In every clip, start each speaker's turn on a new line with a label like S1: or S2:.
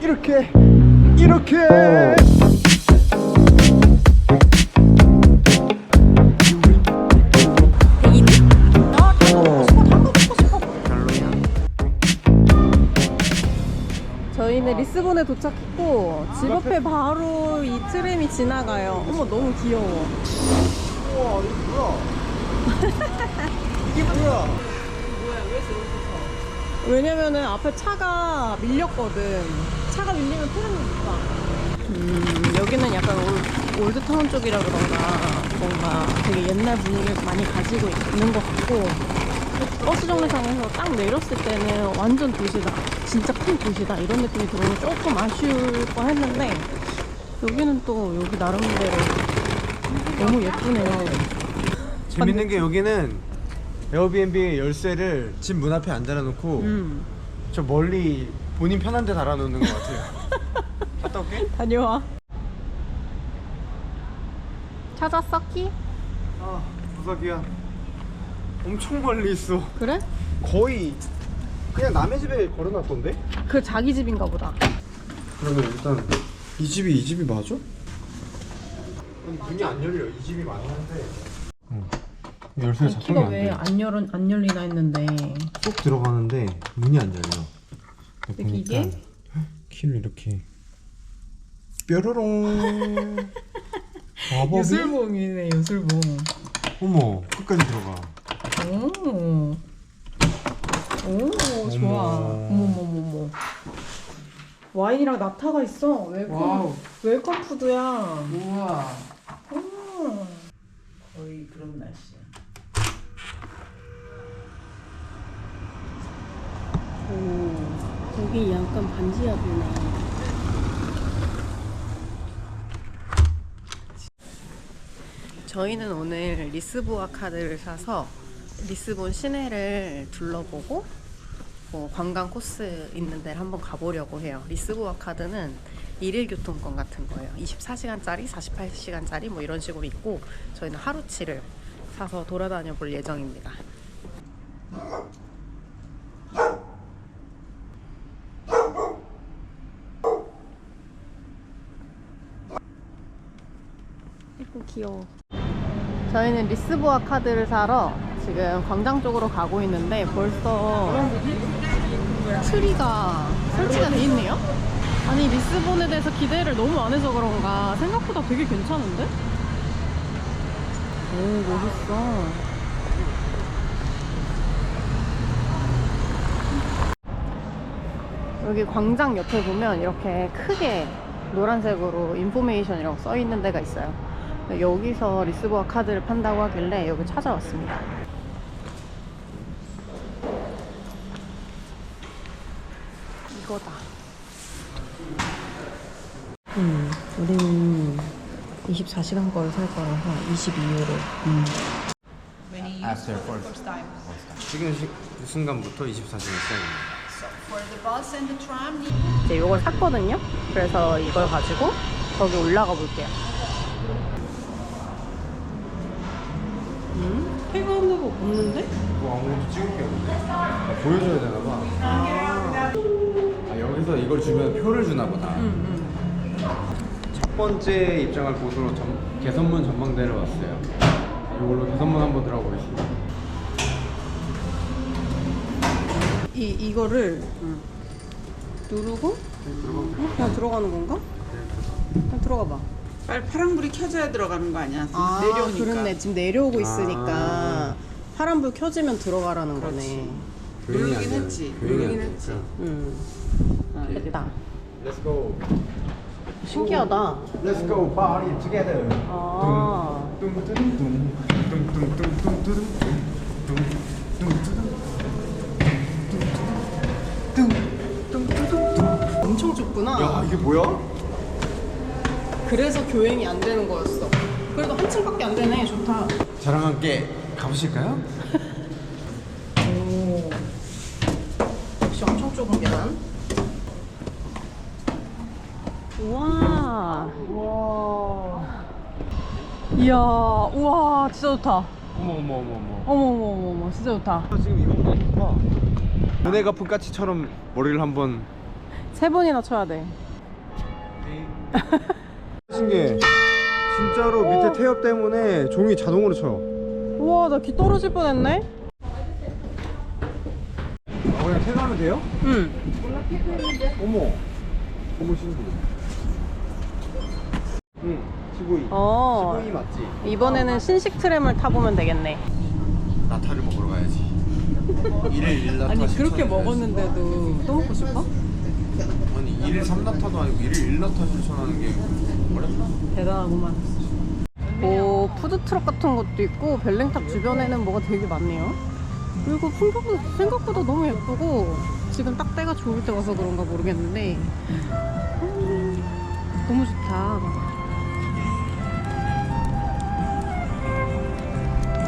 S1: 이렇게 이렇게
S2: 저희는 리스본에 도착했고 집 앞에 바로 이 트램이 지나가요. 어머 너무 귀여워.
S1: 우와 이거 뭐야 이게 뭐야
S2: 왜냐면은 앞에 차가 밀렸거든. 차가 밀리면 가. 음, 여기는 약간 올, 올드타운 쪽이라 그런가 뭔가 되게 옛날 분위기를 많이 가지고 있는 것 같고 버스 정류장에서 딱 내렸을 때는 완전 도시다. 진짜 큰 도시다. 이런 느낌이 들어서 조금 아쉬울 뻔 했는데 여기는 또 여기 나름대로 너무 예쁘네요.
S1: 재밌는 게 여기는 에어비앤비 열쇠를 집 문 앞에 안 달아놓고
S2: 음.
S1: 저 멀리 본인 편한 데 달아놓는 것 같아요 갔다 올게
S2: 다녀와. 찾았어, 키?
S1: 아 무석이야 엄청 멀리 있어
S2: 그래?
S1: 거의 그냥 남의 집에 걸어놨던데?
S2: 그 자기 집인가 보다.
S1: 그러면 일단 이 집이 이 집이 맞아? 아니 문이 안 열려 이 집이 맞는데 어. 열쇠 작동이
S2: 키가 안왜
S1: 돼.
S2: 안 열은 안 열리나 했는데.
S1: 쏙 들어가는데 문이 안 열려
S2: 근데 이게?
S1: 키를 이렇게 뾰로롱 마법이?
S2: 유술봉이네 유술봉.
S1: 어머 끝까지 들어가
S2: 오. 오 좋아. 어머머머머. 와인이랑 나타가 있어. 웰컴 웰컴 푸드야.
S3: 우와
S2: 음.
S3: 거의 그런 날씨야
S2: 여기 약간 반지하 보네. 저희는 오늘 리스보아 카드를 사서 리스본 시내를 둘러보고 뭐 관광 코스 있는 데를 한번 가보려고 해요. 리스보아 카드는 일일 교통권 같은 거예요. 24시간짜리, 48시간짜리 뭐 이런 식으로 있고 저희는 하루치를 사서 돌아다녀 볼 예정입니다. 예쁜 귀여워. 저희는 리스보아 카드를 사러 지금 광장 쪽으로 가고 있는데 벌써 트리가 설치가 돼 있네요. 아니 리스본에 대해서 기대를 너무 안 해서 그런가 생각보다 되게 괜찮은데? 오 멋있어. 여기 광장 옆에 보면 이렇게 크게 노란색으로 인포메이션이라고 써 있는 데가 있어요. 여기서 리스보아 카드를 판다고 하길래 여기 찾아왔습니다. 이거다. 음, 우리는 24시간 거를 살 거라서 22유로. 음.
S1: After first time 지금 시, 이 순간부터 24시간 시작입니다
S2: 이제 이걸 샀거든요. 그래서 이걸 가지고 거기 올라가 볼게요. 음? 해가 없는 거 없는데?
S1: 뭐 아무것도 찍을 게 없는데 아, 보여줘야 되나 봐 아, 여기서 이걸 주면 표를 주나 보다 첫 번째 입장할 곳으로 전, 개선문 전망대를 왔어요 이걸로 개선문 한번 들어가 보겠습니다
S2: 이 이거를 누르고 어? 그냥 들어가는 건가? 그냥 들어가 봐.
S3: 빨리 파란불이 켜져야 들어가는 거 아니야?
S2: 아,
S3: 내려오니까
S2: 그렇네. 지금 내려오고 있으니까
S1: 아.
S2: 파란불 켜지면 들어가라는 거네.
S1: 안
S3: 누르긴 했지.
S1: 안
S3: 누르긴
S1: 되니까.
S3: 했지.
S2: 음,
S3: 아,
S2: 여기다.
S1: Let's go
S2: 신기하다.
S1: Let's go party together
S2: 아,
S1: 뚱뚱뚱 뚱뚱뚱뚱 뚱뚱 뚱뚱 뚱뚱
S2: 엄청 좁구나.
S1: 야 이게 뭐야?
S2: 그래서 교행이 안 되는 거였어. 그래도 한 층밖에 안 되네. 좋다.
S1: 저랑 함께 가보실까요?
S2: 오, 역시 엄청 좁은 계단. 우와. 우와. 이야, 우와, 진짜 좋다.
S1: 어머 어머 어머 어머
S2: 어머, 어머, 어머, 어머, 진짜 좋다.
S1: 지금 이거보다 좋다 은혜가 푼까치처럼 머리를 한번
S2: 세 번이나 쳐야 돼.
S1: 신기해. 진짜로 밑에 태엽 때문에 종이 자동으로 쳐요.
S2: 우와, 나 귀 떨어질 뻔했네.
S1: 아, 그냥 퇴근하면 돼요?
S2: 응.
S1: 어머. 어머 신기해. 응. 15위.
S2: 어.
S1: 15위 맞지?
S2: 이번에는 신식 트램을 타보면 되겠네.
S1: 나타를 먹으러 가야지. 일일 일나타
S2: 아니 그렇게 먹었는데도 또 먹고 싶어?
S1: 해야지. 아니 일일 삼나타도 아니고 일일 일나타 실천하는 게 어렵나?
S2: 대단하구만. 오 푸드트럭 같은 것도 있고 벨랭탑 주변에는 뭐가 되게 많네요. 그리고 풍경도 생각보다 너무 예쁘고 지금 딱 때가 좋을 때 와서 그런가 모르겠는데 음, 너무 좋다.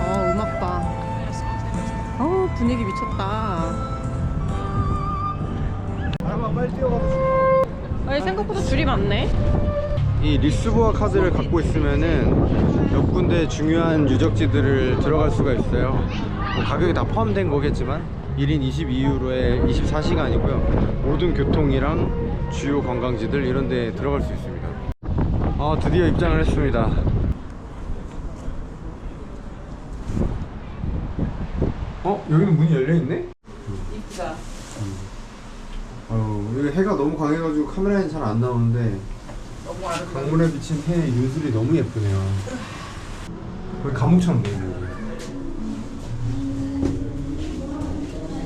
S2: 어 음악 봐. 어 분위기 미쳤다.
S1: 사람아 빨리 뛰어가서
S2: 아니 생각보다 줄이 많네.
S1: 이 리스보아 카드를 갖고 있으면은 몇 군데 중요한 유적지들을 들어갈 수가 있어요. 뭐 가격이 다 포함된 거겠지만 1인 22유로에 24시간이고요. 모든 교통이랑 주요 관광지들 이런 데 들어갈 수 있습니다. 아, 드디어 입장을 했습니다. 어? 여기는 문이 열려 있네?
S3: 이쁘다.
S1: 어, 여기 해가 너무 강해가지고 카메라엔 잘안 나오는데
S3: 너무 아름다워.
S1: 강물에 비친 해의 유술이 너무 예쁘네요. 거의 감옥처럼 보이네 여기.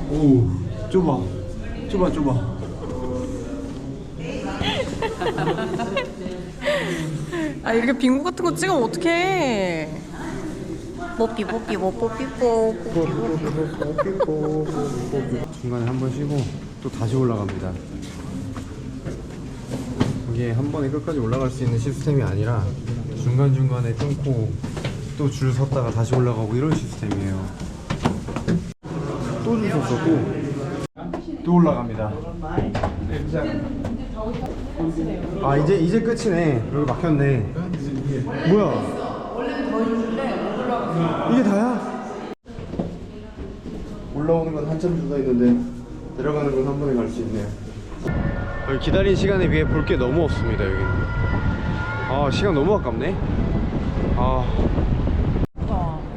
S1: 오, 좁아, 좁아, 좁아.
S2: 아 이렇게 빙고 같은 거 찍으면 어떡해 뽀삐 뽀삐 뽀 뽀삐 뽀
S1: 중간에 한 번 쉬고 또 다시 올라갑니다. 이게 한 번에 끝까지 올라갈 수 있는 시스템이 아니라 중간 중간에 끊고 또 줄 섰다가 다시 올라가고 이런 시스템이에요. 또줄 또. 또 올라갑니다. 아 이제 이제 끝이네. 여기 막혔네. 뭐야? 이게 다야? 올라오는 건 한참 줄서 있는데 내려가는 건 한 번에 갈 수 있네요. 여기 기다린 시간에 비해 볼 게 너무 없습니다 여기는. 아 시간 너무 아깝네. 아.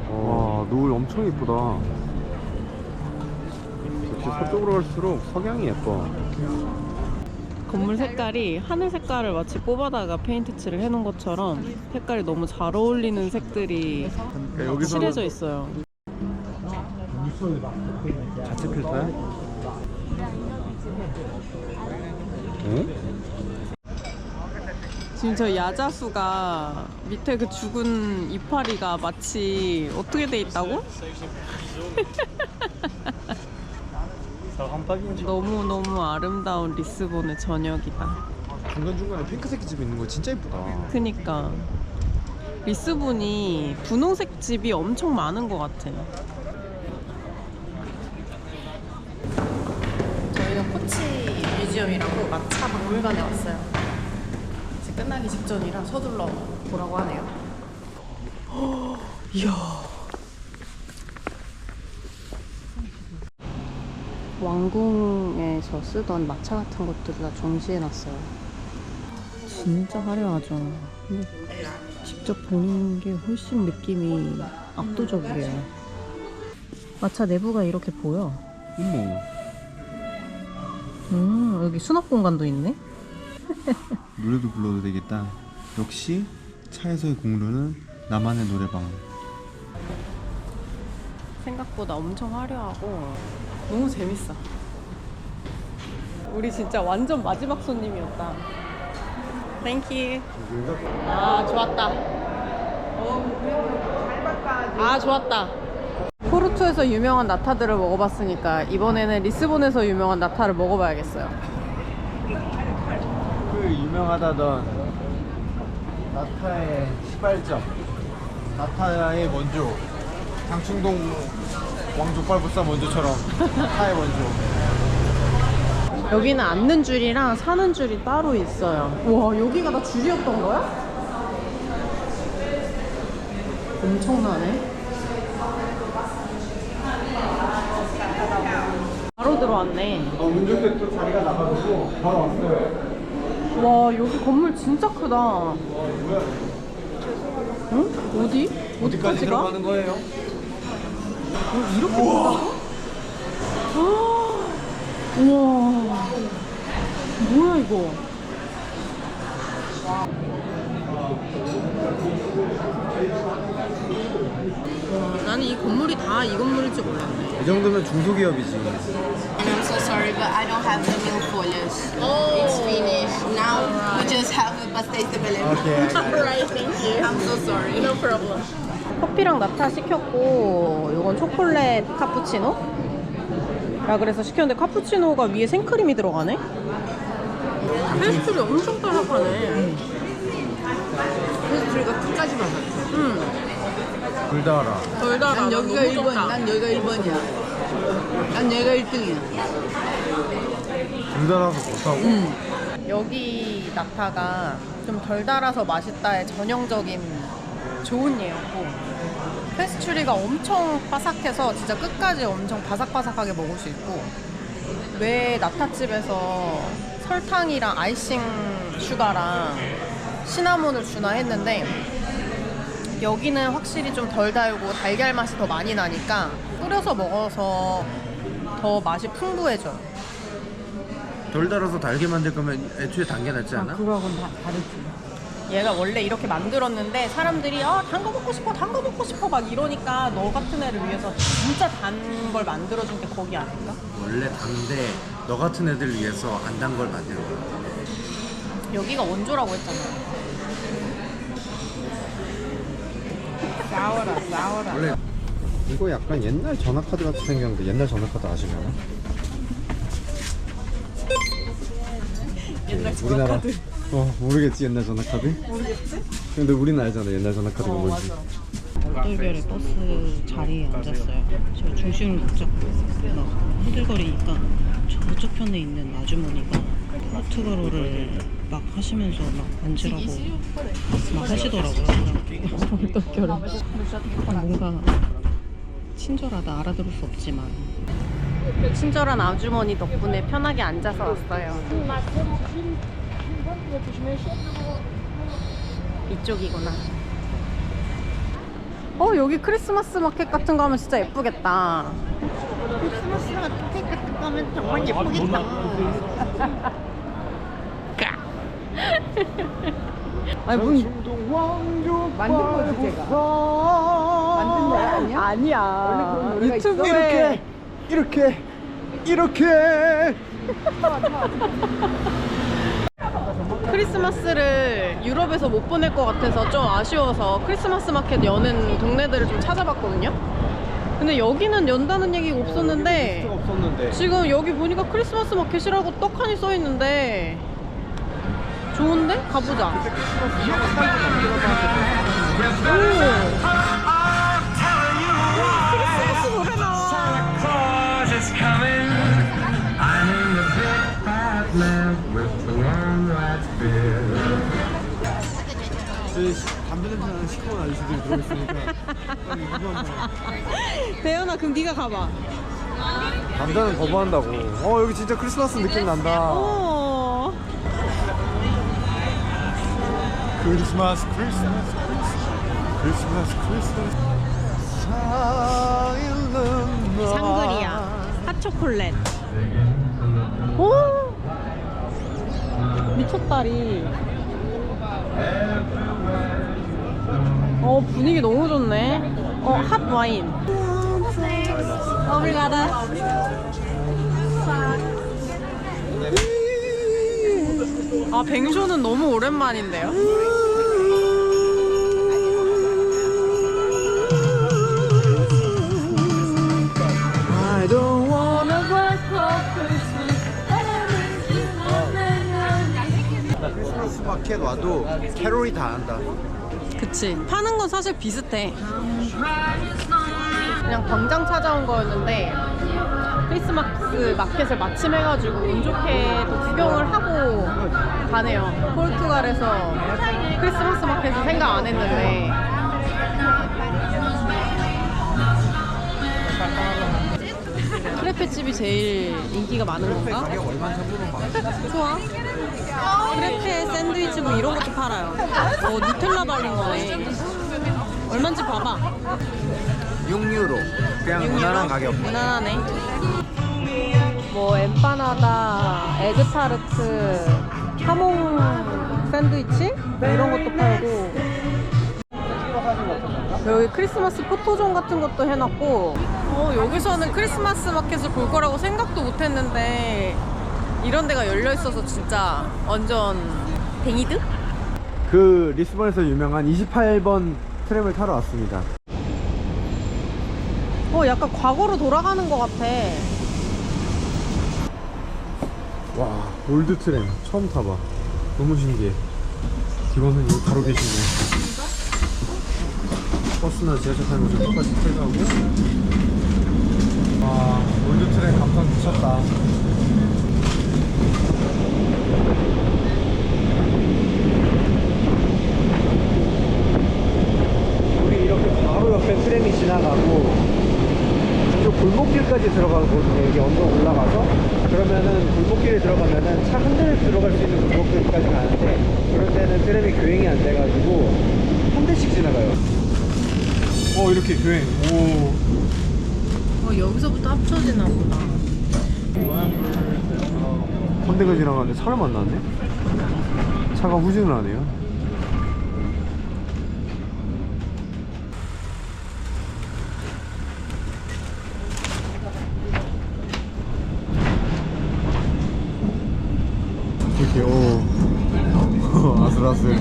S1: 와 노을 엄청 이쁘다. 역시 서쪽으로 갈수록 석양이 예뻐.
S2: 건물 색깔이 하늘 색깔을 마치 뽑아다가 페인트 칠을 해놓은 것처럼 색깔이 너무 잘 어울리는 색들이
S1: 그러니까
S2: 칠해져 있어요
S1: 자체 필터야? 어?
S2: 지금 저 야자수가 밑에 그 죽은 이파리가 마치 어떻게 돼 있다고? 너무 너무 아름다운 리스본의 저녁이다
S1: 중간 중간에 핑크색 집 있는 거 진짜 이쁘다.
S2: 그니까 리스본이 분홍색 집이 엄청 많은 것 같아. 4차 박물관에 왔어요. 이제 끝나기 직전이라 서둘러 보라고 하네요. 이야. 왕궁에서 쓰던 마차 같은 것들을 다 전시해놨어요. 진짜 화려하죠. 직접 보는 게 훨씬 느낌이 압도적이에요. 마차 내부가 이렇게 보여.
S1: 음.
S2: 음, 여기 수납 공간도 있네.
S1: 노래도 불러도 되겠다. 역시 차에서의 공루는 나만의 노래방.
S2: 생각보다 엄청 화려하고 너무 재밌어. 우리 진짜 완전 마지막 손님이었다. 땡큐. 아, 좋았다. 아, 좋았다. 포르투에서 유명한 나타들을 먹어봤으니까 이번에는 리스본에서 유명한 나타를 먹어봐야겠어요.
S1: 그 유명하다던 나타의 시발점, 나타의 원조, 장충동 왕족발부쌈 원조처럼 나타의 원조.
S2: 여기는 앉는 줄이랑 사는 줄이 따로 있어요. 와, 여기가 다 줄이었던 거야? 엄청나네. 바로 들어왔네.
S1: 어, 운전대 또 자리가 나가지고 바로 왔어요.
S2: 와 여기 건물 진짜 크다. 응? 어디?
S1: 어디까지
S2: 어디까지가?
S1: 들어가는 거예요?
S2: 어, 이렇게 크다고? 아, 우와. 뭐야 이거? 와, 나는 이 건물이 다 이 건물일 줄 몰랐네.
S1: 이 정도면 중소기업이지.
S4: I'm so sorry, but I don't have the new foliage. It's finished. Now we just have the pastéis de Belém.
S2: Alright, thank you.
S4: I'm so sorry.
S2: No problem. 커피랑 나타 시켰고 이건 초콜릿 카푸치노? 야 그래서 시켰는데 카푸치노가 위에 생크림이 들어가네? 페스트리 엄청 바삭하네
S3: 페스트리가 끝까지 많아.
S2: 응
S1: 둘 다 알아.
S2: 덜 달아
S3: 난 여기가
S2: 너무
S3: 1번,
S2: 좋다.
S3: 난 여기가 1번이야. 난 여기가 1등이야.
S1: 둘 다라서 좋다고?
S2: 여기 나타가 좀 덜 달아서 맛있다의 전형적인 좋은 예였고 페스츄리가 엄청 바삭해서 진짜 끝까지 엄청 바삭바삭하게 먹을 수 있고 왜 나타집에서 설탕이랑 아이싱 슈가랑 시나몬을 주나 했는데 여기는 확실히 좀 덜 달고 달걀 맛이 더 많이 나니까 끓여서 먹어서 더 맛이 풍부해져요.
S1: 덜 달아서 달게 만들 거면 애초에 단게 낫지 않아?
S3: 그거하고는 다 다르지.
S2: 얘가 원래 이렇게 만들었는데 사람들이 아, 단 거 먹고 싶어, 단 거 먹고 싶어 막 이러니까 너 같은 애를 위해서 진짜 단 걸 만들어준 게 거기 아닐까?
S1: 원래 단데 너 같은 애들 위해서 안 단걸 거야.
S2: 여기가 원조라고 했잖아.
S3: 싸워라, 싸워라.
S1: 원래 이거 약간 옛날 전화카드 같이 생겼는데 옛날 전화카드 아시나요?
S2: 옛날
S1: 우리나라 어 모르겠지 옛날 전화카드?
S2: 모르겠지?
S1: 근데 우리는 알잖아 옛날 전화카드가
S2: 어,
S1: 뭔지
S2: 맞아.
S5: 얼떨결에 버스 자리에 앉았어요. 제가 중심을 못 잡고 막 후들거리니까 저쪽 편에 있는 아주머니가 포르투갈어를 막 하시면서 막 앉으라고 막 하시더라고요. 아, 뭔가 친절하다 알아들을 수 없지만
S2: 친절한 아주머니 덕분에 편하게 앉아서 왔어요. 이쪽이구나. 어 여기 크리스마스 마켓 같은 거 하면 진짜 예쁘겠다. 크리스마스 마켓 같은 거 하면 정말 예쁘겠다. 아니 문
S3: 만든 거지, 제가. 만든 거야, 아니야?
S2: 아니야.
S3: 그런 노래가
S2: 유튜브에
S1: 이렇게 이렇게
S2: 크리스마스를 유럽에서 못 보낼 것 같아서 좀 아쉬워서 크리스마스 마켓 여는 동네들을 좀 찾아봤거든요. 근데 여기는 연다는 얘기가 없었는데
S1: 없었는데
S2: 지금 여기 보니까 크리스마스 마켓이라고 떡하니 써 있는데 좋은데? 가보자. 크리스마스 노래
S6: beard.
S1: 담배 냄새 나는 시커먼 아저씨들이 들어있으니까
S2: 대현아 그럼 네가 가봐.
S1: 남자는 거부한다고 어 여기 진짜 크리스마스 느낌 난다
S2: 어.
S1: 크리스마스 크리스마스 크리스마스 크리스마스.
S2: 샹그리아 핫초콜렛 오! 미쳤다리. 어 분위기 너무 좋네. 어 핫 와인. 오브리가다 아 뱅쇼는 너무 오랜만인데요?
S1: I don't wanna 크리스마스 마켓 와도 캐롤이 다 한다.
S2: 그치. 파는 건 사실 비슷해. 그냥 광장 찾아온 거였는데 크리스마스 마켓을 마침 해가지고 운 좋게 또 구경을 하고 가네요 포르투갈에서 크리스마스 마켓을 생각 안 했는데 크레페 집이 제일 인기가 많은 건가?
S1: 가격 얼마
S2: 좋아. 크레페 샌드위치 뭐 이런 것도 팔아요. 어, 누텔라 달린 거네. 얼마인지 봐봐.
S1: 6유로 그냥 무난한 가격
S2: 무난하네. 뭐 엠파나다, 에그타르트, 하몽 샌드위치 뭐 이런 것도 팔고 여기 크리스마스 포토존 같은 것도 해놨고 어, 여기서는 크리스마스 마켓을 볼 거라고 생각도 못했는데 이런 데가 열려 있어서 진짜 완전 댕이드?
S1: 그 리스본에서 유명한 28번 트램을 타러 왔습니다
S2: 어 약간 과거로 돌아가는 것 같아.
S1: 와 올드 트램 처음 타봐. 너무 신기해. 직원은 여기 바로 계시네. 버스나 지하철 타는 거랑 똑같이 탈가고. 와 올드 트램 감성 미쳤다 우리 이렇게 바로 옆에 트램이 지나가고 이쪽 골목길까지 들어가거든요. 여기 언덕 올라가서 그러면은 골목길에 들어가면은 차 한 대를 들어갈 수 있는 골목길까지 가는데 그럴 때는 트램이 교행이 안 돼가지고 한 대씩 지나가요. 어 교행. 오.
S2: 어 여기서부터 합쳐지나 보다.
S1: 한 대가 지나가는데 차를 만났네. 차가 후진을 하네요. 이렇게 오 아슬아슬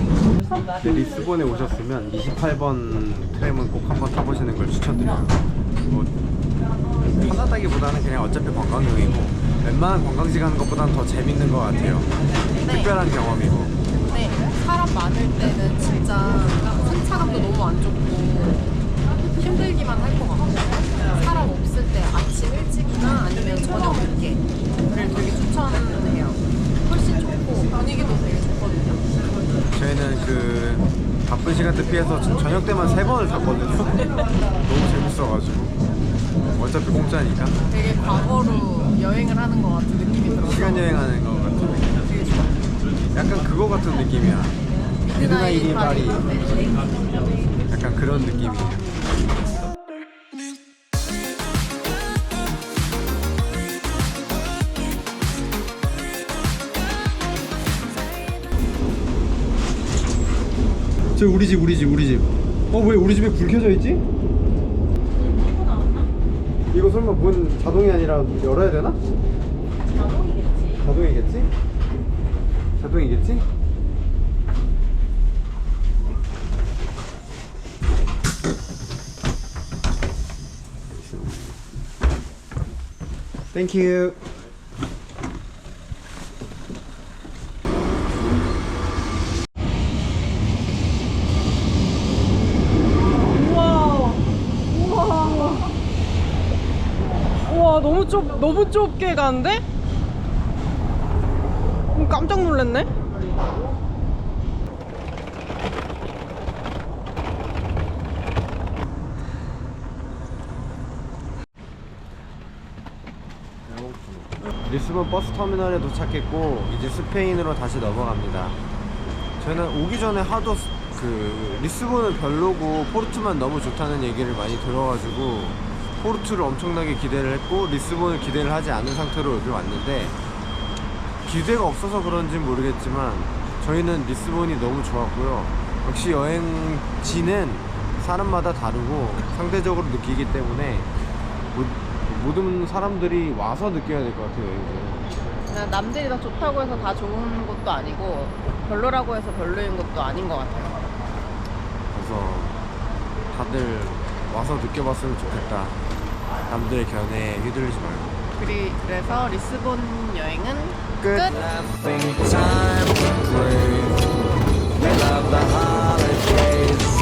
S1: 네, 리스본에 오셨으면 28번 트램은 꼭 한번 타보시는 걸 추천드려요. 뭐 편하다기보다는 그냥 어차피 관광용이고 웬만한 관광지 가는 것보다는 더 재밌는 것 같아요. 특별한 경험이고.
S2: 근데 사람 많을 때는 진짜 승차감도 너무 안 좋고 힘들기만 할 것 같고 사람 없을 때 아침 일찍이나 아니면 저녁 늦게를 되게 추천해요. 훨씬 좋고 분위기도 되게 좋거든요.
S1: 저희는 그 바쁜 시간 대 피해서 저- 저녁 때만 세 번을 탔거든요. 너무 재밌어가지고. 어차피 공짜니까.
S2: 되게 과거로 여행을 하는 것 같은 느낌이 들어서.
S1: 시간 여행하는 것 같은 느낌
S2: 되게 좋아.
S1: 약간 그거 같은 느낌이야. 미드나잇 파리 약간 그런 느낌이에요 저 우리 집 우리 집 우리 집 어 왜 우리 집에 불 켜져 있지? 이거 설마 문 자동이 아니라 열어야 되나? 자동이겠지 자동이겠지? 자동이겠지? 땡큐
S2: 우와 우와 우와 너무 좁 너무 좁게 가는데? 음, 깜짝 놀랐네.
S1: 리스본 버스 터미널에 도착했고 이제 스페인으로 다시 넘어갑니다. 저는 오기 전에 하도 스- 그 리스본은 별로고 포르투만 너무 좋다는 얘기를 많이 들어가지고 포르투를 엄청나게 기대를 했고 리스본을 기대를 하지 않은 상태로 여기 왔는데 기대가 없어서 그런지 모르겠지만 저희는 리스본이 너무 좋았고요. 역시 여행지는 사람마다 다르고 상대적으로 느끼기 때문에 모- 모든 사람들이 와서 느껴야 될 것 같아요. 여행지는.
S2: 그냥 남들이 다 좋다고 해서 다 좋은 것도 아니고 별로라고 해서 별로인 것도 아닌 것 같아요.
S1: 그래서 다들 와서 느껴봤으면 좋겠다. 남들의 견해에 휘둘리지 말고.
S2: 그리, 그래서 리스본 여행은
S1: 끝.
S2: 끝.
S6: Nothing time to breathe. Love the heart.